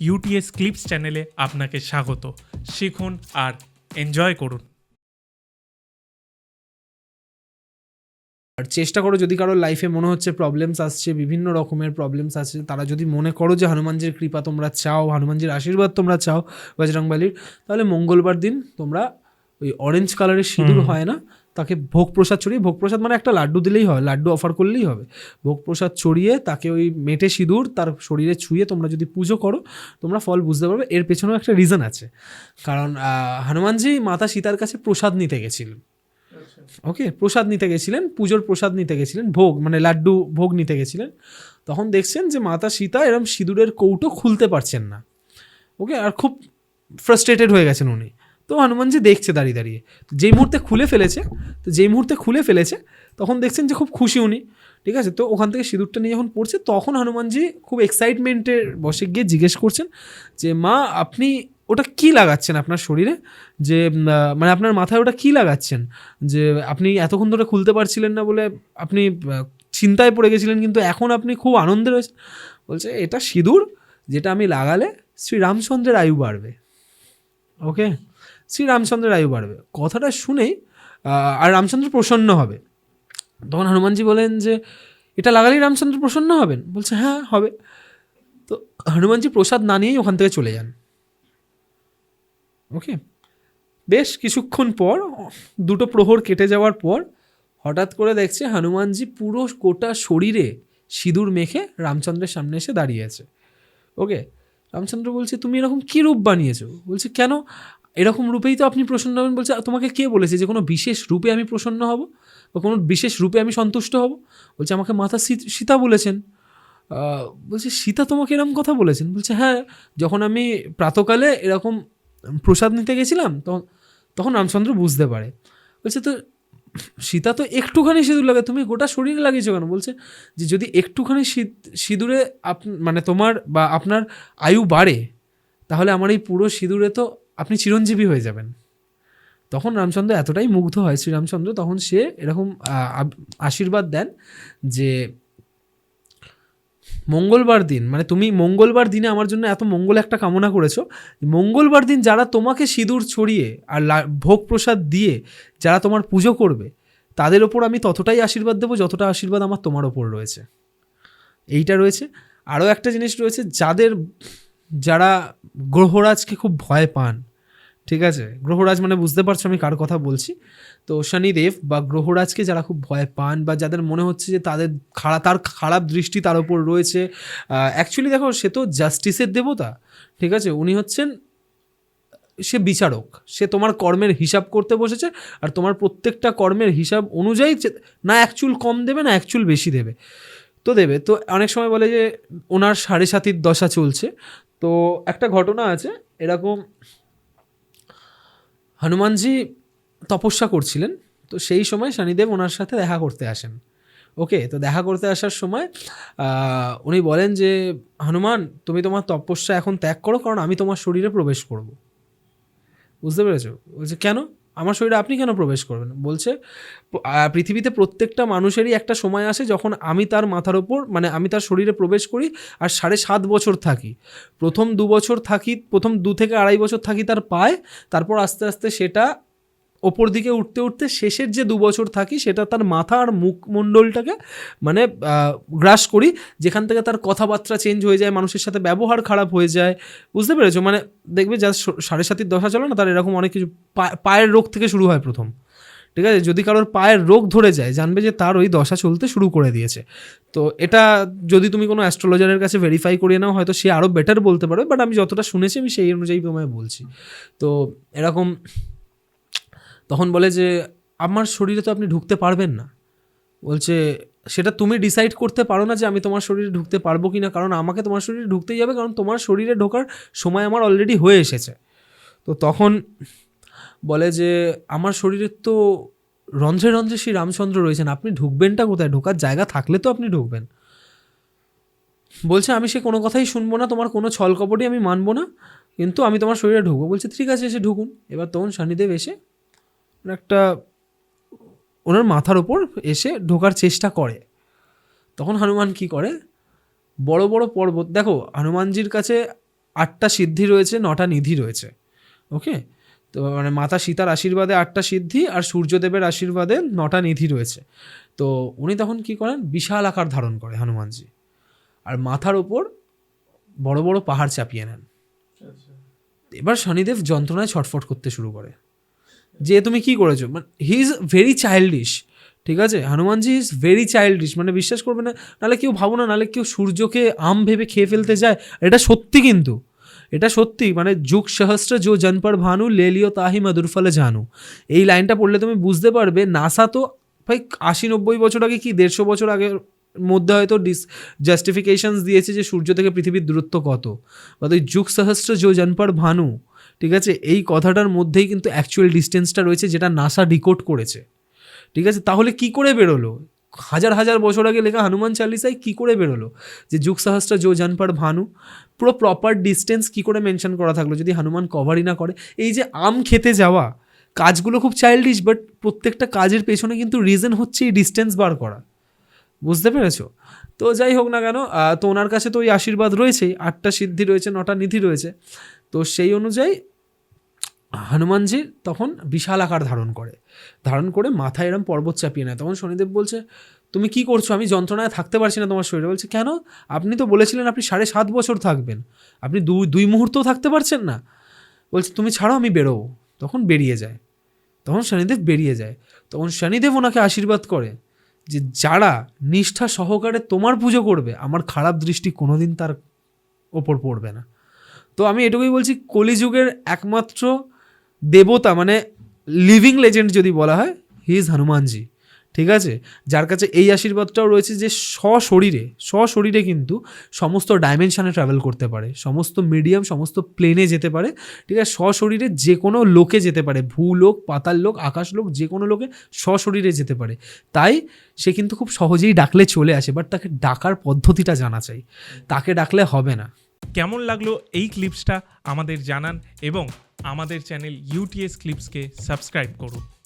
UTS clips চ্যানেলে আপনাকে স্বাগত। শিখুন আর এনজয় করুন। আর চেষ্টা করো যদি কারোর লাইফে মনে হচ্ছে প্রবলেমস আসছে বিভিন্ন রকমের প্রবলেমস আসছে তারা যদি মনে করো যে হনুমানজির কৃপা তোমরা চাও হনুমানজির আশীর্বাদ তোমরা চাও বজরংবালির তাহলে মঙ্গলবার দিন তোমরা ওই অরেঞ্জ কালারের সিঁদুর হয় না তাকে ভোগ প্রসাদ ছড়িয়ে ভোগ প্রসাদ মানে একটা লাড্ডু দিলেই হয় লাড্ডু অফার করলেই হবে। ভোগ প্রসাদ ছড়িয়ে তাকে ওই মেটে সিঁদুর তার শরীরে ছুঁয়ে তোমরা যদি পুজো করো তোমরা ফল বুঝতে পারবে এর পেছনেও একটা রিজন আছে। কারণ হনুমানজি মাতা সীতার কাছে প্রসাদ নিতে গেছিলেন। ওকে প্রসাদ নিতে গেছিলেন পুজোর প্রসাদ নিতে গেছিলেন ভোগ মানে লাড্ডু ভোগ নিতে গেছিলেন। তখন দেখছেন যে মাতা সীতা এরম সিঁদুরের কৌটো খুলতে পারছেন না। ওকে আর খুব ফ্রাস্ট্রেটেড হয়ে গেছেন উনি। তো হনুমানজি দেখছে দাঁড়িয়ে দাঁড়িয়ে যেই মুহূর্তে খুলে ফেলেছে, তো যেই মুহূর্তে খুলে ফেলেছে, তখন দেখছেন যে খুব খুশি উনি, ঠিক আছে? তো ওখান থেকে সিঁদুরটা নিয়ে যখন পড়ছে, তখন হনুমানজি খুব এক্সাইটমেন্টে বসে গিয়ে জিজ্ঞেস করছেন যে, মা, আপনি ওটা কি লাগাচ্ছেন আপনার শরীরে? যে মানে আপনার মাথায় ওটা কি লাগাচ্ছেন? যে, আপনি এতক্ষণ ধরে খুলতে পারছিলেন না বলে আপনি চিন্তায় পড়ে গেছিলেন, কিন্তু এখন আপনি খুব আনন্দে রয়েছেন। বলছে, এটা সিঁদুর যেটা আমি লাগালে শ্রী রামচন্দ্রের আয়ু বাড়বে। ওকে শ্রী রামচন্দ্রের আয়ু বাড়বে। কথাটা শুনেই আর রামচন্দ্র প্রসন্ন হবে। তখন হনুমানজি বলেন যে, এটা লাগালেই রামচন্দ্র প্রসন্ন হবেন? বলছে হ্যাঁ হবে। তো হনুমানজি প্রসাদ না নিয়েই ওখান থেকে চলে যান। ওকে বেশ কিছুক্ষণ পর, দুটো প্রহর কেটে যাওয়ার পর, হঠাৎ করে দেখছে হনুমানজি পুরো গোটা শরীরে সিঁদুর মেখে রামচন্দ্রের সামনে এসে দাঁড়িয়ে আছে। ওকে রামচন্দ্র বলছে, তুমি এরকম কী রূপ বানিয়েছো? বলছে, কেন? এরকম রূপেই তো আপনি প্রসন্ন হবেন বলছে তোমাকে কে বলেছে যে কোনো বিশেষ রূপে আমি প্রসন্ন হব? বা কোনো বিশেষ রূপে আমি সন্তুষ্ট হব? বলছে, আমাকে মাতা সীতা বলেছেন। বলছে, সীতা তোমাকে এরকম কথা বলেছেন? বলছে হ্যাঁ যখন আমি প্রাতকালে এরকম প্রসাদ নিতে গেছিলাম, তখন তখন রামচন্দ্র বুঝতে পারে। বলছে, তো সীতা তো একটুখানি সিঁদুর লাগে, তুমি গোটা শরীরে লাগিয়েছো কেন? বলছে, যে যদি একটুখানি সিঁদ- সিঁদুরে আপ মানে তোমার বা আপনার আয়ু বাড়ে, তাহলে আমার এই পুরো সিঁদুরে তো আপনি চিরঞ্জীবী হয়ে যাবেন। তখন রামচন্দ্র এতটাই মুগ্ধ হয় শ্রীরামচন্দ্র, তখন সে এরকম আশীর্বাদ দেন যে মঙ্গলবার দিন মানে তুমি মঙ্গলবার দিনে আমার জন্য এত মঙ্গল একটা কামনা করেছ, মঙ্গলবার দিন যারা তোমাকে সিঁদুর ছড়িয়ে আর ভোগ প্রসাদ দিয়ে যারা তোমার পুজো করবে, তাদের ওপর আমি ততটাই আশীর্বাদ দেবো যতটা আশীর্বাদ আমার তোমার ওপর রয়েছে। এইটা রয়েছে। আরও একটা জিনিস রয়েছে, যাদের যারা গ্রহরাজকে খুব ভয় পান ঠিক আছে? গ্রহরাজ মানে বুঝতে পারছ আমি কার কথা বলছি। তো শনিদেব বা গ্রহরাজকে যারা খুব ভয় পান বা যাদের মনে হচ্ছে যে তাদের খারাপ তার খারাপ দৃষ্টি তার উপর রয়েছে অ্যাকচুয়ালি দেখো, সে তো জাস্টিসের দেবতা, ঠিক আছে? উনি হচ্ছেন, সে বিচারক, সে তোমার কর্মের হিসাব করতে বসেছে, আর তোমার প্রত্যেকটা কর্মের হিসাব অনুযায়ী না অ্যাকচুয়াল কম দেবে, না অ্যাকচুয়াল বেশি দেবে। তো দেবে, তো অনেক সময় বলে যে, ওনার সাড়ে সাতির দশা চলছে। তো একটা ঘটনা আছে, এরকম হনুমানজি তপস্যা করছিলেন, তো সেই সময় শনিদেব ওনার সাথে দেখা করতে আসেন। ওকে, তো দেখা করতে আসার সময় উনি বলেন যে, হনুমান, তুমি তোমার তপস্যা এখন ত্যাগ করো, কারণ আমি তোমার শরীরে প্রবেশ করব। বুঝতে পেরেছ? বলছে, কেন? আমার শরীরে আপনি কেন প্রবেশ করবেন? বলছে পৃথিবীতে প্রত্যেকটা মানুষেরই একটা সময় আসে যখন আমি তার মাথার ওপর মানে আমি তার শরীরে প্রবেশ করি আর সাড়ে সাত বছর থাকি। প্রথম দু বছর থাকি, প্রথম দু থেকে আড়াই বছর থাকি তার পায়ে, তারপর আস্তে আস্তে সেটা ওপর দিকে উঠতে উঠতে শেষের যে দু বছর থাকি সেটা তার মাথা আর মুখমণ্ডলটাকে মানে গ্রাস করি, যেখান থেকে তার কথাবার্তা চেঞ্জ হয়ে যায়, মানুষের সাথে ব্যবহার খারাপ হয়ে যায়। বুঝতে পেরেছ? মানে দেখবে যা সাড়ে সাতির দশা চলে না, তার এরকম অনেক কিছু পায়ের রোগ থেকে শুরু হয় প্রথম। ঠিক আছে? যদি কারোর পায়ের রোগ ধরে যায়, জানবে যে তার ওই দশা চলতে শুরু করে দিয়েছে। তো এটা যদি তুমি কোনো অ্যাস্ট্রোলজারের কাছে ভেরিফাই করিয়ে নাও, হয়তো সে আরও বেটার বলতে পারবে বাট আমি যতটা শুনেছি, আমি সেই অনুযায়ী তোমায় বলছি। তো এরকম তখন বলে যে, আমার শরীরে তো আপনি ঢুকতে পারবেন না। বলছে, সেটা তুমি ডিসাইড করতে পারো না যে আমি তোমার শরীরে ঢুকতে পারব কি না কারণ আমাকে তোমার শরীরে ঢুকতেই যাবে কারণ তোমার শরীরে ঢোকার সময় আমার অলরেডি হয়ে এসেছে। তো তখন বলে যে, আমার শরীরের তো রন্ধ্রে রন্ধ্রে শ্রী রামচন্দ্র রয়েছেন, আপনি ঢুকবেনটা কোথায়? ঢোকার জায়গা থাকলে তো আপনি ঢুকবেন। বলছে, আমি সে কোনো কথাই শুনব না, তোমার কোনো ছল কপটই আমি মানবো না, কিন্তু আমি তোমার শরীরে ঢুকবো। বলছে, ঠিক আছে, এসে ঢুকুন। এবার তখন শনিদেব এসে একটা ওনার মাথার ওপর এসে ঢোকার চেষ্টা করে। তখন হনুমান কি করে? বড় বড় পর্বত দেখো হনুমানজির কাছে আটটা সিদ্ধি রয়েছে নটা নিধি রয়েছে ওকে তো মানে মাতা সীতার আশীর্বাদে আটটা সিদ্ধি আর সূর্যদেবের আশীর্বাদে নটা নিধি রয়েছে। তো উনি তখন কি করেন? বিশাল আকার ধারণ করে হনুমানজি। আর মাথার ওপর বড় বড় পাহাড় চাপিয়ে নেন। এবার শনিদেব যন্ত্রণায় ছটফট করতে শুরু করে। যে তুমি কি করেছ? মানে হি ইজ ভেরি চাইল্ডিশ ঠিক আছে? হনুমানজি ইজ ভেরি চাইল্ডিশ মানে বিশ্বাস করবে না, নাহলে কেউ ভাবো না, নাহলে কেউ সূর্যকে আম ভেবে খেয়ে ফেলতে যায়। এটা সত্যি কিন্তু। এটা সত্যি মানে যুগ সহস্র জো জনপর ভানু লেলিও তাহি মধুর ফলে জানু। এই লাইনটা পড়লে তুমি বুঝতে পারবে নাসা তো ভাই আশি নব্বই বছর আগে কি, দেড়শো বছর আগের মধ্যে হয়তো ডিস জাস্টিফিকেশনস দিয়েছে যে সূর্য থেকে পৃথিবীর দূরত্ব কত। বা ওই যুগ সহস্র জো জনপর ভানু ঠিক আছে? এই কথাটার মধ্যেই কিন্তু অ্যাকচুয়াল ডিস্টেন্সটা রয়েছে যেটা নাসা ডিকোড করেছে। ঠিক আছে? তাহলে কি করে বেরোলো? হাজার হাজার বছর আগে লেখা হনুমান চালিসায় কি করে বেরোলো? যে যুগ সাহসটা জো জানপার ভানু, পুরো প্রপার ডিস্টেন্স কি করে মেনশন করা থাকল? যদি হনুমান কভারই না করে। এই যে আম খেতে যাওয়া, কাজগুলো খুব চাইল্ডিশ বাট প্রত্যেকটা কাজের পেছনে কিন্তু রিজন হচ্ছে এই ডিস্টেন্স বার করা। বুঝতে পেরেছ? তো যাই হোক না কেন তো ওনার কাছে তো ওই আশীর্বাদ রয়েছেই। আটটা সিদ্ধি রয়েছে, নটা নিধি রয়েছে। তো সেই অনুযায়ী হনুমানজি তখন বিশাল আকার ধারণ করে। ধারণ করে মাথায় এরম পর্বত চাপিয়ে নেয়। তখন শনিদেব বলছে, তুমি কি করছ? আমি যন্ত্রণায় থাকতে পারছি না তোমার শরীরে। বলছে, কেন? আপনি তো বলেছিলেন আপনি সাড়ে সাত বছর থাকবেন। আপনি দুই দুই মুহূর্তও থাকতে পারছেন না। বলছে, তুমি ছাড়ো, আমি বেরোবো। তখন বেরিয়ে যায়। তখন শনিদেব বেরিয়ে যায়। তখন শনিদেব ওনাকে আশীর্বাদ করে যে, যারা নিষ্ঠা সহকারে তোমার পুজো করবে, আমার খারাপ দৃষ্টি কোনোদিন তার ওপর পড়বে না। তো আমি এটুকুই বলছি, কলিযুগের একমাত্র দেবতা মানে লিভিং লেজেন্ড যদি বলা হয় হি ইজ হনুমানজি ঠিক আছে? যার কাছে এই আশীর্বাদটাও রয়েছে যে সশরীরে সশরীরে কিন্তু সমস্ত ডাইমেনশানে ট্রাভেল করতে পারে, সমস্ত মিডিয়াম সমস্ত প্লেনে যেতে পারে, ঠিক আছে? সশরীরে যে কোনো লোকে যেতে পারে, ভূলোক, পাতাল লোক, আকাশ লোক, যে কোনো লোকে সশরীরে যেতে পারে। তাই সে কিন্তু খুব সহজেই ডাকলে চলে আসে বাট তাকে ডাকার পদ্ধতিটা জানা চাই। তাকে ডাকলে হবে না। কেমন লাগল এই ক্লিপসটা আমাদের জানান এবং আমাদের চ্যানেল ইউটিএস ক্লিপসকে সাবস্ক্রাইব করুন।